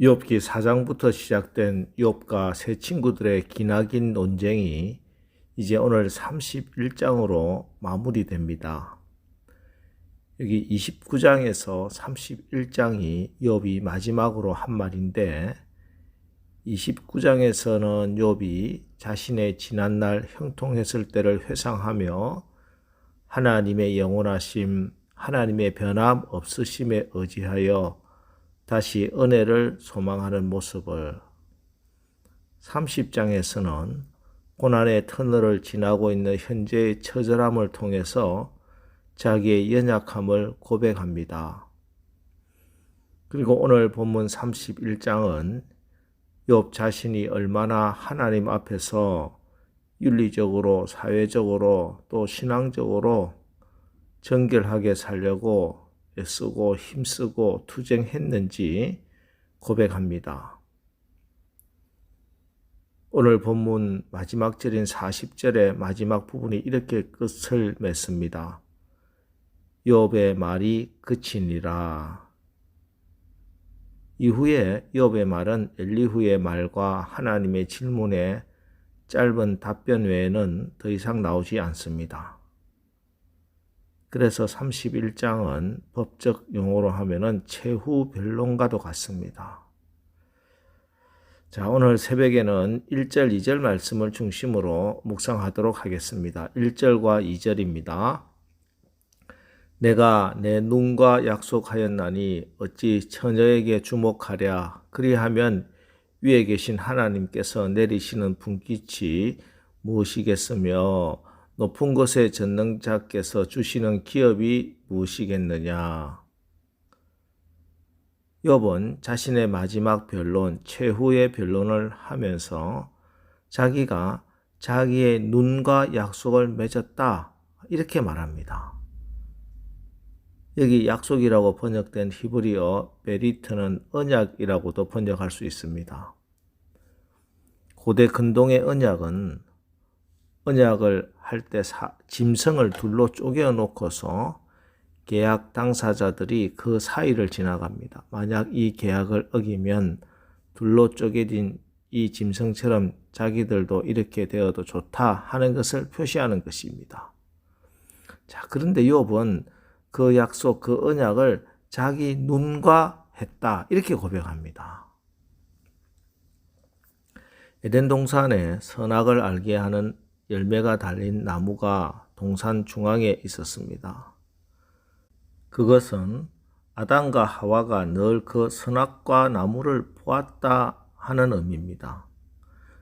욥기 4장부터 시작된 욥과 세 친구들의 기나긴 논쟁이 이제 오늘 31장으로 마무리됩니다. 여기 29장에서 31장이 욥이 마지막으로 한 말인데 29장에서는 욥이 자신의 지난날 형통했을 때를 회상하며 하나님의 영원하심, 하나님의 변함 없으심에 의지하여 다시 은혜를 소망하는 모습을 30장에서는 고난의 터널을 지나고 있는 현재의 처절함을 통해서 자기의 연약함을 고백합니다. 그리고 오늘 본문 31장은 욥 자신이 얼마나 하나님 앞에서 윤리적으로, 사회적으로, 또 신앙적으로 정결하게 살려고 애쓰고 힘쓰고 투쟁했는지 고백합니다. 오늘 본문 마지막 절인 40절의 마지막 부분이 이렇게 끝을 맺습니다. 욥의 말이 그치니라. 이후에 욥의 말은 엘리후의 말과 하나님의 질문에 짧은 답변 외에는 더 이상 나오지 않습니다. 그래서 31장은 법적 용어로 하면은 최후 변론과도 같습니다. 자, 오늘 새벽에는 1절, 2절 말씀을 중심으로 묵상하도록 하겠습니다. 1절과 2절입니다. 내가 내 눈과 약속하였나니 어찌 처녀에게 주목하랴 그리하면 위에 계신 하나님께서 내리시는 분깃이 무엇이겠으며 높은 곳의 전능자께서 주시는 기업이 무엇이겠느냐. 욥은 자신의 마지막 변론, 최후의 변론을 하면서 자기가 자기의 눈과 약속을 맺었다. 이렇게 말합니다. 여기 약속이라고 번역된 히브리어 베리트는 언약이라고도 번역할 수 있습니다. 고대 근동의 언약은 언약을 할 때 짐승을 둘로 쪼개 놓고서 계약 당사자들이 그 사이를 지나갑니다. 만약 이 계약을 어기면 둘로 쪼개진 이 짐승처럼 자기들도 이렇게 되어도 좋다 하는 것을 표시하는 것입니다. 자, 그런데 욥은 그 약속, 그 언약을 자기 눈과 했다. 이렇게 고백합니다. 에덴 동산에 선악을 알게 하는 열매가 달린 나무가 동산 중앙에 있었습니다. 그것은 아담과 하와가 늘 그 선악과 나무를 보았다 하는 의미입니다.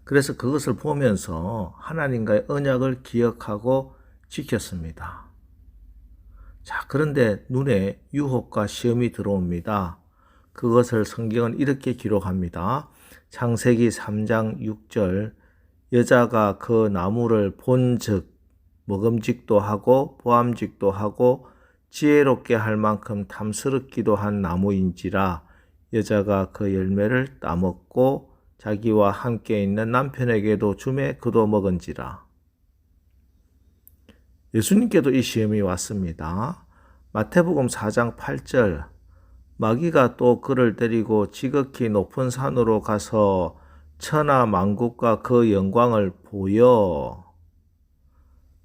그래서 그것을 보면서 하나님과의 언약을 기억하고 지켰습니다. 자, 그런데 눈에 유혹과 시험이 들어옵니다. 그것을 성경은 이렇게 기록합니다. 창세기 3장 6절 여자가 그 나무를 본즉 먹음직도 하고 보암직도 하고 지혜롭게 할 만큼 탐스럽기도 한 나무인지라 여자가 그 열매를 따먹고 자기와 함께 있는 남편에게도 주매 그도 먹은지라. 예수님께도 이 시험이 왔습니다. 마태복음 4장 8절 마귀가 또 그를 데리고 지극히 높은 산으로 가서 천하 만국과 그 영광을 보여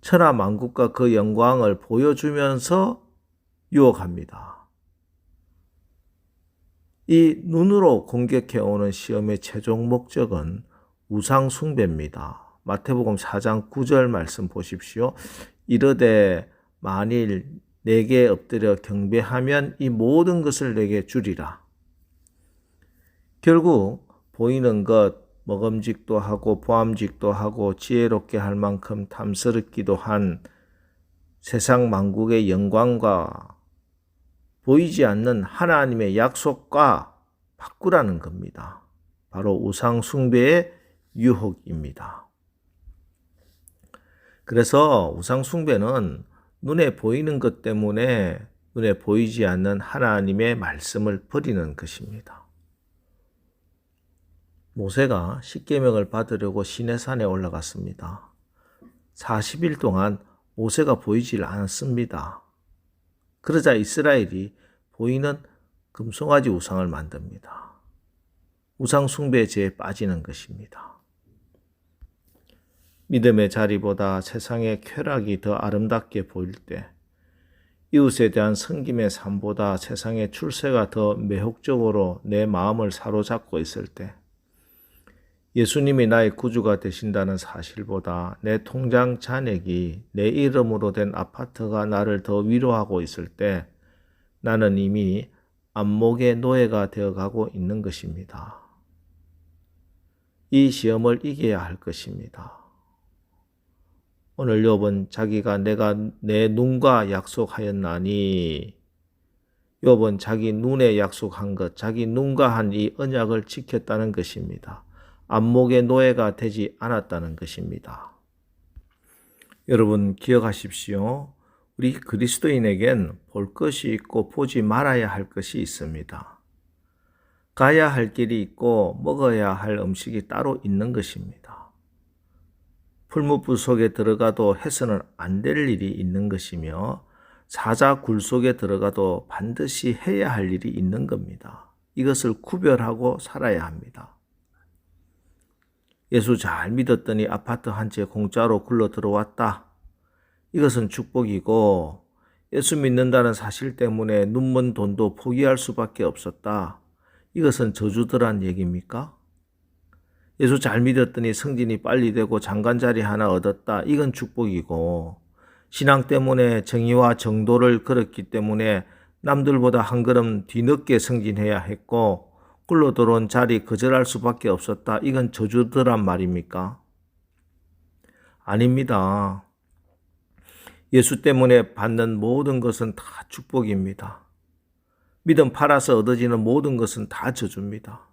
천하 만국과 그 영광을 보여주면서 유혹합니다. 이 눈으로 공격해 오는 시험의 최종 목적은 우상 숭배입니다. 마태복음 4장 9절 말씀 보십시오. 이르되 만일 내게 엎드려 경배하면 이 모든 것을 내게 주리라. 결국 보이는 것, 먹음직도 하고 보암직도 하고 지혜롭게 할 만큼 탐스럽기도 한 세상 만국의 영광과 보이지 않는 하나님의 약속과 바꾸라는 겁니다. 바로 우상 숭배의 유혹입니다. 그래서 우상 숭배는 눈에 보이는 것 때문에 눈에 보이지 않는 하나님의 말씀을 버리는 것입니다. 모세가 십계명을 받으려고 시내산에 올라갔습니다. 40일 동안 모세가 보이질 않았습니다. 그러자 이스라엘이 보이는 금송아지 우상을 만듭니다. 우상 숭배죄에 빠지는 것입니다. 믿음의 자리보다 세상의 쾌락이 더 아름답게 보일 때, 이웃에 대한 섬김의 삶보다 세상의 출세가 더 매혹적으로 내 마음을 사로잡고 있을 때, 예수님이 나의 구주가 되신다는 사실보다 내 통장 잔액이 내 이름으로 된 아파트가 나를 더 위로하고 있을 때 나는 이미 안목의 노예가 되어 가고 있는 것입니다. 이 시험을 이겨야 할 것입니다. 오늘 욥은 자기가 내가 내 눈과 약속하였나니 욥은 자기 눈에 약속한 것, 자기 눈과 한 이 언약을 지켰다는 것입니다. 안목의 노예가 되지 않았다는 것입니다. 여러분 기억하십시오. 우리 그리스도인에겐 볼 것이 있고 보지 말아야 할 것이 있습니다. 가야 할 길이 있고 먹어야 할 음식이 따로 있는 것입니다. 풀무불 속에 들어가도 해서는 안 될 일이 있는 것이며 사자 굴 속에 들어가도 반드시 해야 할 일이 있는 겁니다. 이것을 구별하고 살아야 합니다. 예수 잘 믿었더니 아파트 한 채 공짜로 굴러 들어왔다. 이것은 축복이고 예수 믿는다는 사실 때문에 눈먼 돈도 포기할 수밖에 없었다. 이것은 저주들한 얘기입니까? 예수 잘 믿었더니 성진이 빨리 되고 장관 자리 하나 얻었다. 이건 축복이고 신앙 때문에 정의와 정도를 걸었기 때문에 남들보다 한 걸음 뒤늦게 성진해야 했고 굴러 들어온 자리 거절할 수밖에 없었다. 이건 저주더란 말입니까? 아닙니다. 예수 때문에 받는 모든 것은 다 축복입니다. 믿음 팔아서 얻어지는 모든 것은 다 저주입니다.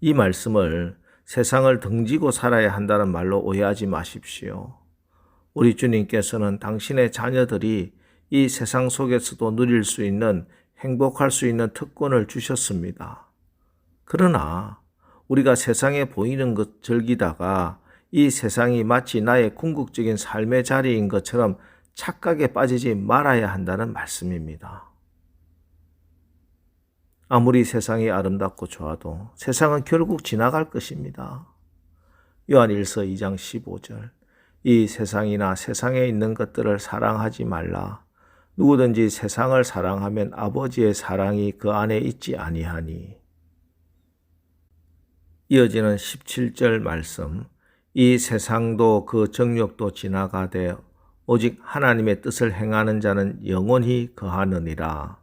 이 말씀을 세상을 등지고 살아야 한다는 말로 오해하지 마십시오. 우리 주님께서는 당신의 자녀들이 이 세상 속에서도 누릴 수 있는 행복할 수 있는 특권을 주셨습니다. 그러나 우리가 세상에 보이는 것 즐기다가 이 세상이 마치 나의 궁극적인 삶의 자리인 것처럼 착각에 빠지지 말아야 한다는 말씀입니다. 아무리 세상이 아름답고 좋아도 세상은 결국 지나갈 것입니다. 요한 1서 2장 15절. 이 세상이나 세상에 있는 것들을 사랑하지 말라. 누구든지 세상을 사랑하면 아버지의 사랑이 그 안에 있지 아니하니. 이어지는 17절 말씀. 이 세상도 그 정욕도 지나가되 오직 하나님의 뜻을 행하는 자는 영원히 거하느니라.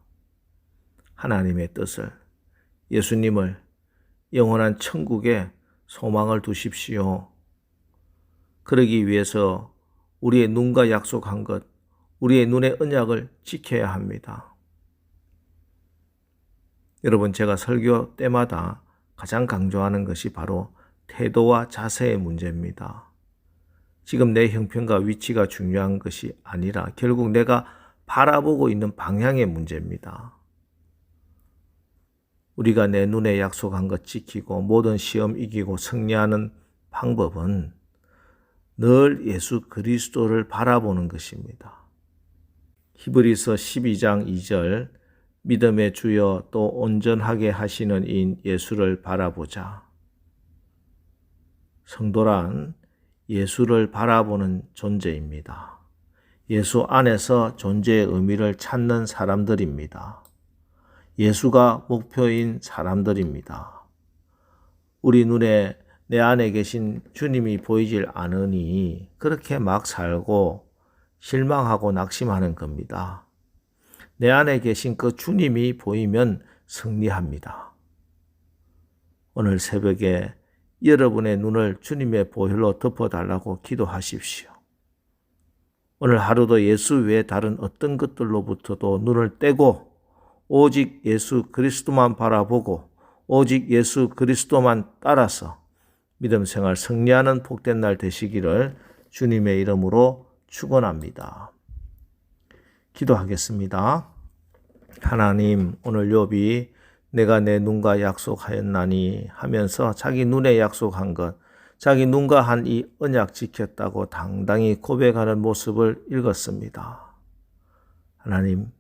하나님의 뜻을, 예수님을 영원한 천국에 소망을 두십시오. 그러기 위해서 우리의 눈과 약속한 것, 우리의 눈의 언약을 지켜야 합니다. 여러분, 제가 설교 때마다 가장 강조하는 것이 바로 태도와 자세의 문제입니다. 지금 내 형편과 위치가 중요한 것이 아니라 결국 내가 바라보고 있는 방향의 문제입니다. 우리가 내 눈에 약속한 것 지키고 모든 시험 이기고 승리하는 방법은 늘 예수 그리스도를 바라보는 것입니다. 히브리서 12장 2절 믿음의 주여 또 온전하게 하시는 인 예수를 바라보자. 성도란 예수를 바라보는 존재입니다. 예수 안에서 존재의 의미를 찾는 사람들입니다. 예수가 목표인 사람들입니다. 우리 눈에 내 안에 계신 주님이 보이질 않으니 그렇게 막 살고 실망하고 낙심하는 겁니다. 내 안에 계신 그 주님이 보이면 승리합니다. 오늘 새벽에 여러분의 눈을 주님의 보혈로 덮어달라고 기도하십시오. 오늘 하루도 예수 외에 다른 어떤 것들로부터도 눈을 떼고 오직 예수 그리스도만 바라보고 오직 예수 그리스도만 따라서 믿음 생활 승리하는 복된 날 되시기를 주님의 이름으로 축원합니다. 기도하겠습니다. 하나님 오늘 욥이 내가 내 눈과 약속하였나니 하면서 자기 눈에 약속한 것 자기 눈과 한 이 언약 지켰다고 당당히 고백하는 모습을 읽었습니다. 하나님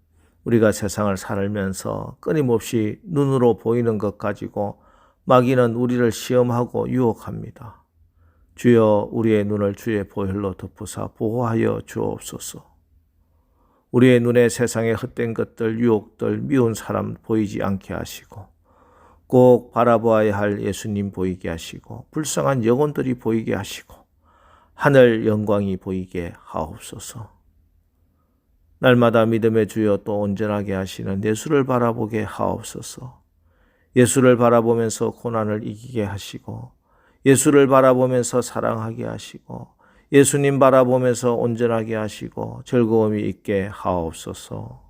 우리가 세상을 살면서 끊임없이 눈으로 보이는 것 가지고 마귀는 우리를 시험하고 유혹합니다. 주여 우리의 눈을 주의 보혈로 덮으사 보호하여 주옵소서. 우리의 눈에 세상의 헛된 것들, 유혹들, 미운 사람 보이지 않게 하시고 꼭 바라보아야 할 예수님 보이게 하시고 불쌍한 영혼들이 보이게 하시고 하늘 영광이 보이게 하옵소서. 날마다 믿음의 주여 또 온전하게 하시는 예수를 바라보게 하옵소서. 예수를 바라보면서 고난을 이기게 하시고 예수를 바라보면서 사랑하게 하시고 예수님 바라보면서 온전하게 하시고 즐거움이 있게 하옵소서.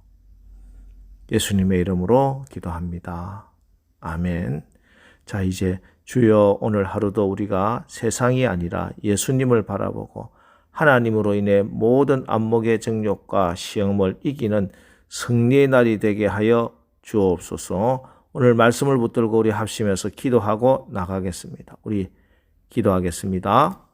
예수님의 이름으로 기도합니다. 아멘. 자, 이제 주여 오늘 하루도 우리가 세상이 아니라 예수님을 바라보고 하나님으로 인해 모든 안목의 정욕과 시험을 이기는 승리의 날이 되게 하여 주옵소서. 오늘 말씀을 붙들고 우리 합심해서 기도하고 나가겠습니다. 우리 기도하겠습니다.